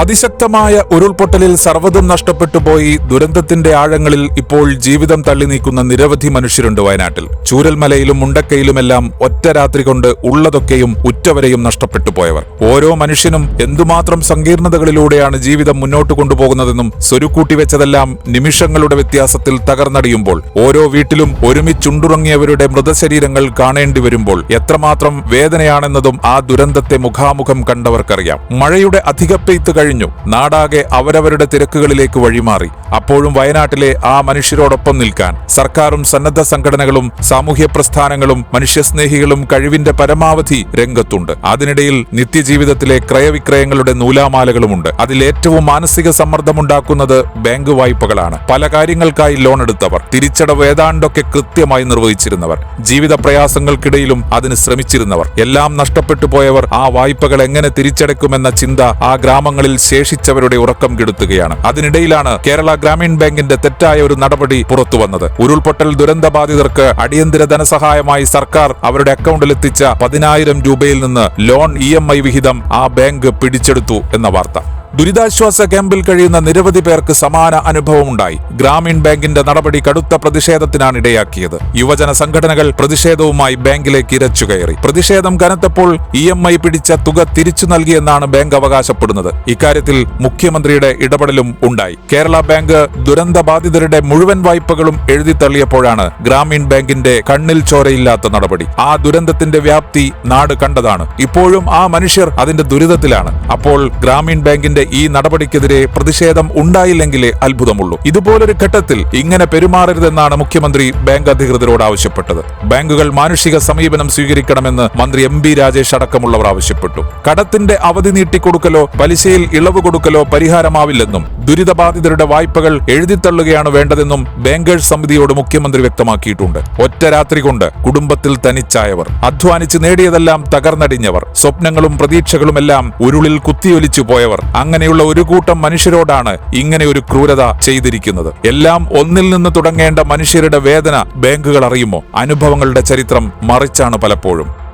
അതിശക്തമായ ഉരുൾപൊട്ടലിൽ സർവതും നഷ്ടപ്പെട്ടു പോയി ദുരന്തത്തിന്റെ ആഴങ്ങളിൽ ഇപ്പോൾ ജീവിതം തള്ളി നീക്കുന്ന നിരവധി മനുഷ്യരുണ്ട് വയനാട്ടിൽ. ചൂരൽമലയിലും മുണ്ടക്കയിലുമെല്ലാം ഒറ്റ രാത്രി കൊണ്ട് ഉള്ളതൊക്കെയും ഉറ്റവരെയും നഷ്ടപ്പെട്ടു പോയവർ. ഓരോ മനുഷ്യനും എന്തുമാത്രം സങ്കീർണതകളിലൂടെയാണ് ജീവിതം മുന്നോട്ട് കൊണ്ടുപോകുന്നതെന്നും സ്വരുക്കൂട്ടി വെച്ചതെല്ലാം നിമിഷങ്ങളുടെ വ്യത്യാസത്തിൽ തകർന്നടിയുമ്പോൾ ഓരോ വീട്ടിലും ഒരുമിച്ചുണ്ടുറങ്ങിയവരുടെ മൃതശരീരങ്ങൾ കാണേണ്ടി വരുമ്പോൾ എത്രമാത്രം വേദനയാണെന്നതും ആ ദുരന്തത്തെ മുഖാമുഖം കണ്ടവർക്കറിയാം. മഴയുടെ അധിക പെയ്ത്ത് കഴിഞ്ഞു. നാടാകെ അവരവരുടെ തിരക്കുകളിലേക്ക് വഴിമാറി. അപ്പോഴും വയനാട്ടിലെ ആ മനുഷ്യരോടൊപ്പം നിൽക്കാൻ സർക്കാരും സന്നദ്ധ സംഘടനകളും സാമൂഹ്യ പ്രസ്ഥാനങ്ങളും മനുഷ്യസ്നേഹികളും കഴിവിന്റെ പരമാവധി രംഗത്തുണ്ട്. അതിനിടയിൽ നിത്യജീവിതത്തിലെ ക്രയവിക്രയങ്ങളുടെ നൂലാമാലകളുമുണ്ട്. അതിലേറ്റവും മാനസിക സമ്മർദ്ദമുണ്ടാക്കുന്നത് ബാങ്ക് വായ്പകളാണ്. പല കാര്യങ്ങൾക്കായി ലോൺ എടുത്തവർ തിരിച്ചടവ് ഏതാണ്ടൊക്കെ കൃത്യമായി നിർവഹിച്ചിരുന്നവർ ജീവിത പ്രയാസങ്ങൾക്കിടയിലും അതിന് ശ്രമിച്ചിരുന്നവർ എല്ലാം നഷ്ടപ്പെട്ടു പോയവർ ആ വായ്പകൾ എങ്ങനെ തിരിച്ചടക്കുമെന്ന ചിന്ത ആ ഗ്രാമങ്ങളിൽ ശേഷിച്ചവരുടെ ഉറക്കം കെടുത്തുകയാണ്. അതിനിടയിലാണ് കേരള ഗ്രാമീൺ ബാങ്കിന്റെ തെറ്റായ ഒരു നടപടി പുറത്തുവന്നത്. ഉരുൾപൊട്ടൽ ദുരന്ത ബാധിതർക്ക് അടിയന്തര ധനസഹായമായി സർക്കാർ അവരുടെ അക്കൗണ്ടിൽ എത്തിച്ച പതിനായിരം രൂപയിൽ നിന്ന് ലോൺ ഇ വിഹിതം ആ ബാങ്ക് പിടിച്ചെടുത്തു എന്ന വാർത്ത. ദുരിതാശ്വാസ ക്യാമ്പിൽ കഴിയുന്ന നിരവധി പേർക്ക് സമാന അനുഭവമുണ്ടായി. ഗ്രാമീൺ ബാങ്കിന്റെ നടപടി കടുത്ത പ്രതിഷേധത്തിനാണ് ഇടയാക്കിയത് യുവജന സംഘടനകൾ പ്രതിഷേധവുമായി ബാങ്കിലേക്ക് ഇരച്ചുകയറി പ്രതിഷേധം കനത്തപ്പോൾ ഇ എം ഐ പിടിച്ച തുക തിരിച്ചു നൽകിയെന്നാണ് ബാങ്ക് അവകാശപ്പെടുന്നത്. ഇക്കാര്യത്തിൽ മുഖ്യമന്ത്രിയുടെ ഇടപെടലും ഉണ്ടായി. കേരള ബാങ്ക് ദുരന്ത ബാധിതരുടെ മുഴുവൻ വായ്പകളും എഴുതിത്തള്ളിയപ്പോഴാണ് ഗ്രാമീൺ ബാങ്കിന്റെ കണ്ണിൽ ചോരയില്ലാത്ത നടപടി. ആ ദുരന്തത്തിന്റെ വ്യാപ്തി നാട് കണ്ടതാണ്. ഇപ്പോഴും ആ മനുഷ്യർ അതിന്റെ ദുരിതത്തിലാണ്. അപ്പോൾ ഗ്രാമീൺ ബാങ്കിന്റെ ഈ നടപടിക്കെതിരെ പ്രതിഷേധം ഉണ്ടായില്ലെങ്കിലേ അത്ഭുതമുള്ളൂ. ഇതുപോലൊരു ഘട്ടത്തിൽ ഇങ്ങനെ പെരുമാറരുതെന്നാണ് മുഖ്യമന്ത്രി ബാങ്ക് അധികൃതരോട് ആവശ്യപ്പെട്ടത്. ബാങ്കുകൾ മാനുഷിക സമീപനം സ്വീകരിക്കണമെന്ന് മന്ത്രി എം ബി രാജേഷ് അടക്കമുള്ളവർ ആവശ്യപ്പെട്ടു. കടത്തിന്റെ അവധി നീട്ടിക്കൊടുക്കലോ പലിശയിൽ ഇളവ് കൊടുക്കലോ പരിഹാരമാവില്ലെന്നും ദുരിതബാധിതരുടെ വായ്പകൾ എഴുതിത്തള്ളുകയാണ് വേണ്ടതെന്നും ബാങ്കേഴ്സ് സമിതിയോട് മുഖ്യമന്ത്രി വ്യക്തമാക്കിയിട്ടുണ്ട്. ഒറ്റ രാത്രി കൊണ്ട് കുടുംബത്തിൽ തനിച്ചായവർ അധ്വാനിച്ച് നേടിയതെല്ലാം തകർന്നടിഞ്ഞവർ സ്വപ്നങ്ങളും പ്രതീക്ഷകളുമെല്ലാം ഉരുളിൽ കുത്തിയൊലിച്ചു പോയവർ അങ്ങനെയുള്ള ഒരു കൂട്ടം മനുഷ്യരോടാണ് ഇങ്ങനെ ഒരു ക്രൂരത ചെയ്തിരിക്കുന്നത്. എല്ലാം ഒന്നിൽ നിന്ന് തുടങ്ങേണ്ട മനുഷ്യരുടെ വേദന ബാങ്കുകൾ അറിയുമോ? അനുഭവങ്ങളുടെ ചരിത്രം മറിച്ചാണ് പലപ്പോഴും.